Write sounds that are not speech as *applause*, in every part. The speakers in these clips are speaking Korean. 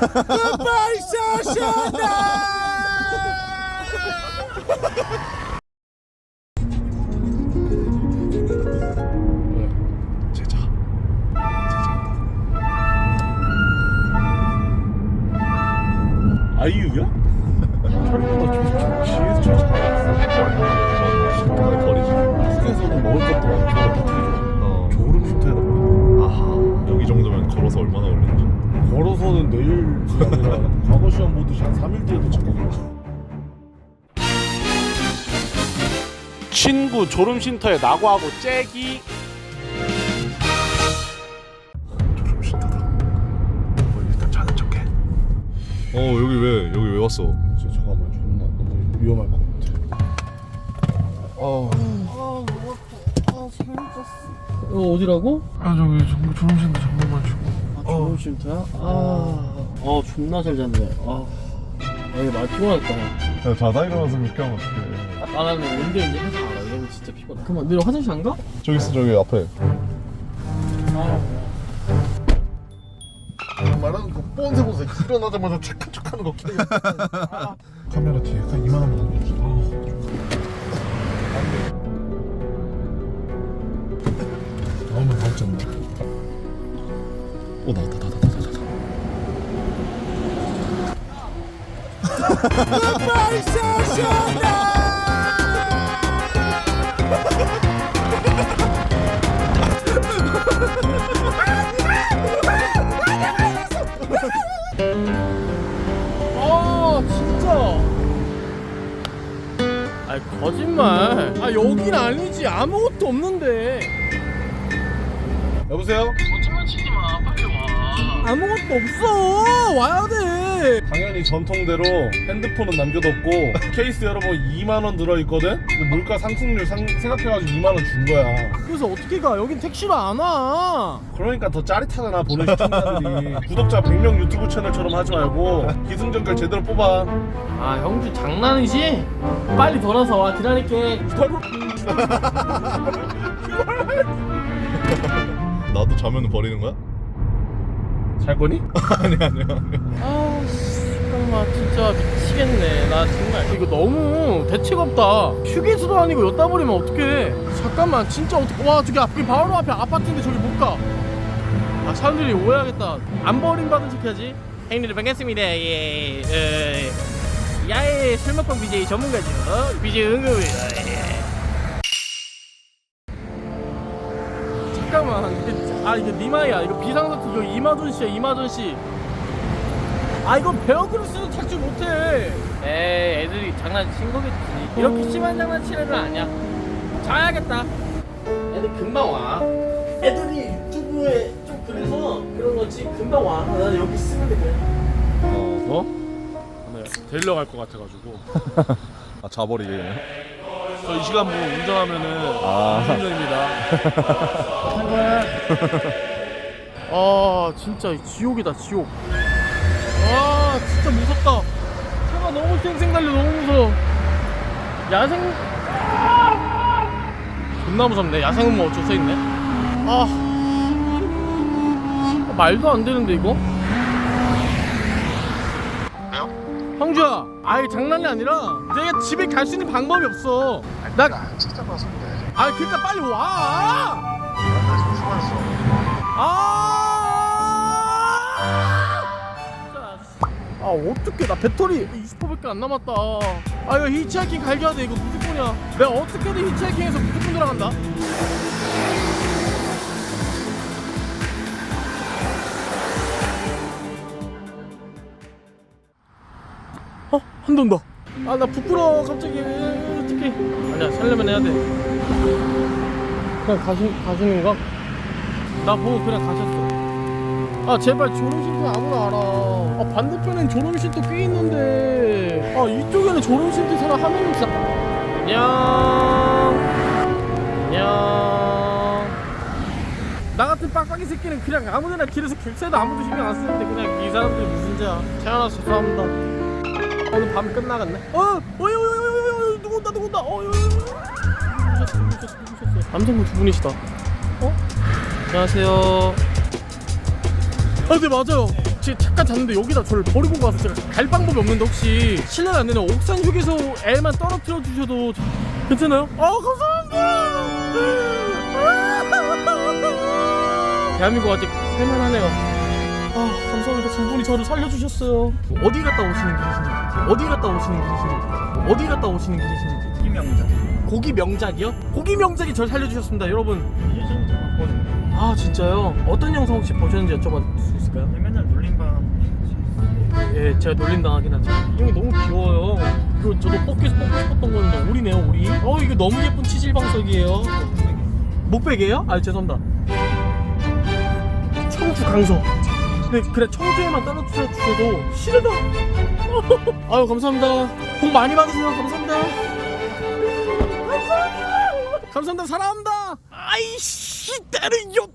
Goodbye, Shoshana! 제자. 아이유야? 철보다 GS 잘 잘했어. 신통을 버리지. 숙에서는 먹을 것도 많고 다 되게 좋아. 어. 졸음 쉼터에다 먹어. 아하. 여기 정도면 걸어서 얼마나 걸리는지. 걸어서는 내일이 아니라 *laughs* 과거 시험 보듯이 한 3일 뒤에 도착하고 친구 졸음쉼터에 나고하고 째기 졸음 쉼터다. 어, 일단 자는 척해. 어 여기 왜 여기 왜 왔어? 진짜 잠깐만 존나 위험할 것 같아 어. 어, 어디라고? 아 저기 정말 졸음 쉼터 잠깐만 주 고. 좋은 쉼터야? 아, 어 존나 잘 잤네. 아, 아 이게 많이 피곤했다. 야 자다 일어나서 그렇게 하면 어떡해. 아, 나는 언제 이제 회사 알아. 이러면 진짜 피곤해. 그만, 내일 화장실 안 가? 저기 있어 저기 앞에. 말하는 그 뻔세 보세 일어나자마자 착한 척 하는 거 기억이 카메라 뒤에 한 2만 원만 남겨줘 안돼 나오면 나왔잖아 어 나왔다 나왔다 나왔다 나왔다. 아, 진짜. 아, 거짓말. 아, 여긴 아니지. 아무것도 없는데. 여보세요? 아무것도 없어. 와야 돼. 당연히 전통대로 핸드폰은 남겨뒀고 *laughs* 케이스 여러분 2만 원 들어있거든? 근데 물가 상승률 상, 생각해가지고 2만 원 준 거야 그래서 어떻게 가? 여긴 택시로 안 와. 그러니까 더 짜릿하잖아 보는 시청자들이 구독자 100명 유튜브 채널처럼 하지 말고 기승전결 제대로 뽑아 아, 형주 장난이지? 빨리 돌아서 와. 기다릴게. *laughs* 나도 자면 버리는 거야? 잘 거니? *laughs* 아니. 아, 씨, 잠깐만 진짜 미치겠네. 나 정말 이거 너무 대책 없다. 휴게소도 아니고 여따 버리면 어떡해? 잠깐만 진짜 어떡? 와 저기 앞에 바로 앞에 아파트인데 저기 못 가. 아 사람들이 오해하겠다. 안 버림 받은 척해야지. 형님들 반갑습니다. 예. 예. 야외 술 먹방 BJ 전문가죠. BJ 응급을. 예. 잠깐만. 아 이게 니마야. 이거 비상사태 이거 이마존 씨야 이마존 씨. 아 이건 베어그루스도 착지 못해. 에이 애들이 장난친 거겠지. 이렇게 심한 장난치는 애들 아니야. 자야겠다. 애들 금방 와. 애들이 유튜브에 좀 그래서 그런 거지. 금방 와 나 여기 있으면 돼. 어? 네 데리러 갈 것 같아가지고. *laughs* 아 자버리게. 저 이 시간 뭐 운전하면은 아. 운전입니다. *laughs* 아 진짜 지옥이다 지옥. 와 진짜 무섭다. 차가 너무 쌩쌩 달려 너무 무서워. 야생 존나 무섭네. 야생은 뭐 어쩔 수 있네. 아 말도 안 되는데 이거 형주야 아이 장난이 아니라 내가 집에 갈 수 있는 방법이 없어. 나 찾아봐서 그래. 아 그러니까 빨리 와. 아! 아. 어떡해. 나 배터리 20%밖에 안 남았다. 아 이거 히치하이킹 갈겨야 돼. 이거 무조건이야? 내가 어떻게든 히치하이킹해서 무조건 돌아간다 한대 온다 아나 부끄러워 갑자기 어떡해 아니야 살려면 해야 돼 그냥 가시, 가시는가? 나 보고 그냥 가셨어. 아 제발 졸음쉼터 아무나 알아. 아 반대편엔 졸음쉼터 꽤 있는데. 아 이쪽에는 졸음쉼터 사람 한 명이 있어. 안녕. 안녕. 나 같은 빡빡이 새끼는 그냥 아무데나 길에서 객세도 아무도 신경 안 쓰는데 그냥 이 사람들이 무슨 죄야. 태어나서 죄송합니다. 오늘 밤 끝나갔네. 어, 어이, 어이, 어이, 어이, 누구 온다, 누구 온다. 어이, 어이, 어이. 누구셨어, 누구셨어, 누구셨어. 남성분 두 분이시다. 어? 안녕하세요. 아, 네 맞아요. 제 잠깐 잤는데 여기다 저를 버리고 가서 제가 갈 방법이 없는데 혹시 실례가 안 되는 옥산 휴게소에만 떨어뜨려 주셔도 괜찮아요? 아 감사합니다. 대한민국 아직 살만하네요. 아 감사합니다. 두 분이 저를 살려주셨어요. 어디 갔다 오시는 길이신지 어디 갔다 오시는 길이신지 어디 갔다 오시는 길이신지 김영자. 고기 명작이요? 고기 명작이 저를 살려주셨습니다, 여러분. 예전부터 봤거든요. 아 진짜요? 어떤 영상 혹시 보셨는지 여쭤봐도 수 있을까요? 맨날 놀림방. 예, 제가 놀림 당하긴 하죠. 형이 너무 귀여워요. 그리고 저도 뽑기 뽑고 싶었던 건데 오리네요, 오리. 어, 이거 너무 예쁜 치질 방석이에요. 목베개요? 아, 죄송합니다. 청주 강서. 네, 그래 청주에만 떨어뜨려 주셔도 싫다. 아유 감사합니다. 복 많이 받으세요. 감사합니다. 감사합니다. 감사합니다. 사랑합니다. 아이씨 때려요.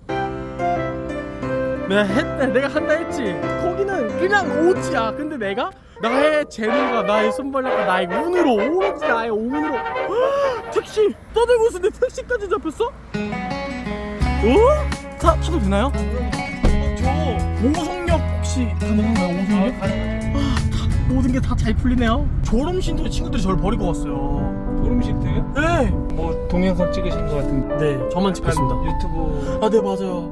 내가 했다 내가 한다 했지 거기는 그냥 오지야 근데 내가 나의 재능과 나의 손발력과 나의 운으로 오로지 나의 운으로 헉, 택시 떠들고 있었는데 택시까지 잡혔어? 어? 타, 타도 되나요? 오송역 혹시 가능한가요 오송역? 아, 다, 모든 게 다 잘 풀리네요 졸음신도 친구들이 저를 버리고 갔어요 졸음식도요? 네, 뭐 동영상 찍으신 것 같은데. 네 저만 찍겠습니다 유튜브 아 네 맞아요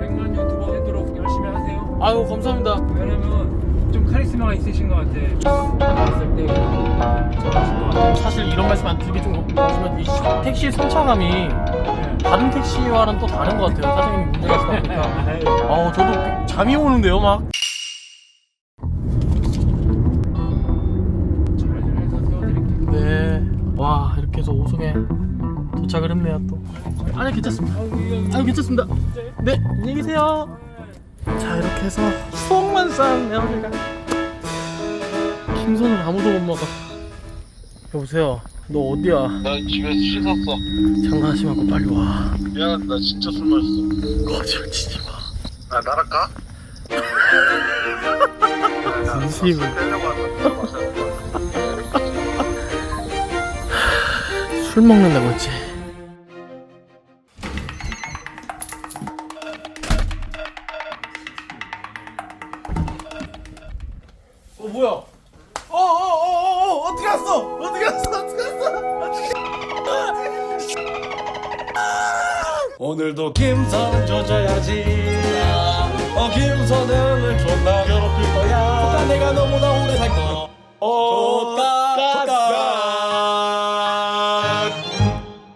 100만 유튜버 되도록 열심히 하세요. 아유 감사합니다 왜냐면 좀 카리스마가 있으신 것 같아. 봤을 때 잘하실 것 같아. 사실 이런 말씀 안 드리기 좀 그렇지만 이 택시 승차감이 다른 택시와는 또 다른 것 같아요. 사장님이 운전하시다 보니까. 아우 *laughs* 저도 잠이 오는데요 막. 네. 와 이렇게 해서 오송에 도착을 했네요 또. 아니 괜찮습니다. 아유 괜찮습니다. 네 안녕히 계세요. 자 이렇게 해서 추억만 쌓았네요 제가. 김선을 아무도 못 먹어. 여보세요. 너 어디야? 나 집에서 씻었어. 장난하지 말고 빨리 와. 미안한데 나 진짜 술 마셨어. 거짓말 치지 마. 아 나랄까? 한다. 술 먹는다고 했지. 어 뭐야? 오늘도 김선은 조져야지. 어 김선은 존나 괴롭힐 거야. 내가 너무나 오래 살거 좋다 좋다